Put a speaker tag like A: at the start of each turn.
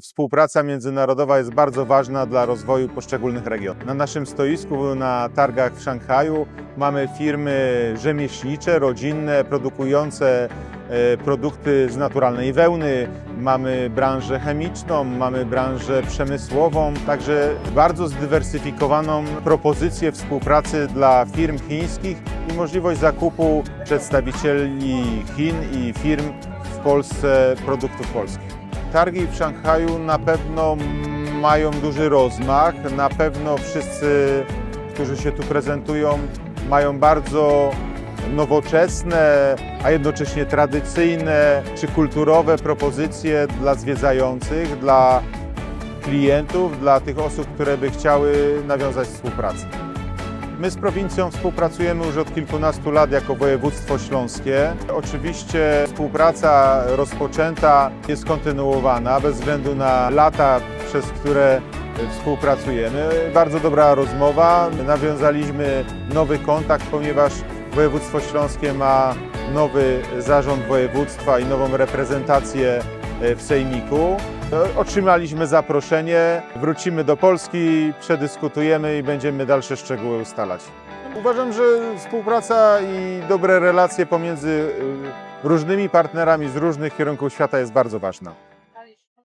A: Współpraca międzynarodowa jest bardzo ważna dla rozwoju poszczególnych regionów. Na naszym stoisku na targach w Szanghaju mamy firmy rzemieślnicze, rodzinne, produkujące e, produkty z naturalnej wełny. Mamy branżę chemiczną, mamy branżę przemysłową, także bardzo zdywersyfikowaną propozycję współpracy dla firm chińskich i możliwość zakupu przedstawicieli Chin i firm w Polsce produktów polskich. Targi w Szanghaju na pewno mają duży rozmach. Na pewno wszyscy, którzy się tu prezentują, mają bardzo nowoczesne, a jednocześnie tradycyjne czy kulturowe propozycje dla zwiedzających, dla klientów, dla tych osób, które by chciały nawiązać współpracę. My z prowincją współpracujemy już od kilkunastu lat jako województwo śląskie. Oczywiście współpraca rozpoczęta jest kontynuowana bez względu na lata, przez które współpracujemy. Bardzo dobra rozmowa. Nawiązaliśmy nowy kontakt, ponieważ województwo śląskie ma nowy zarząd województwa i nową reprezentację e, w Sejmiku. Otrzymaliśmy zaproszenie, wrócimy do Polski, przedyskutujemy i będziemy dalsze szczegóły ustalać. Uważam, że współpraca i dobre relacje pomiędzy y, różnymi partnerami z różnych kierunków świata jest bardzo ważna.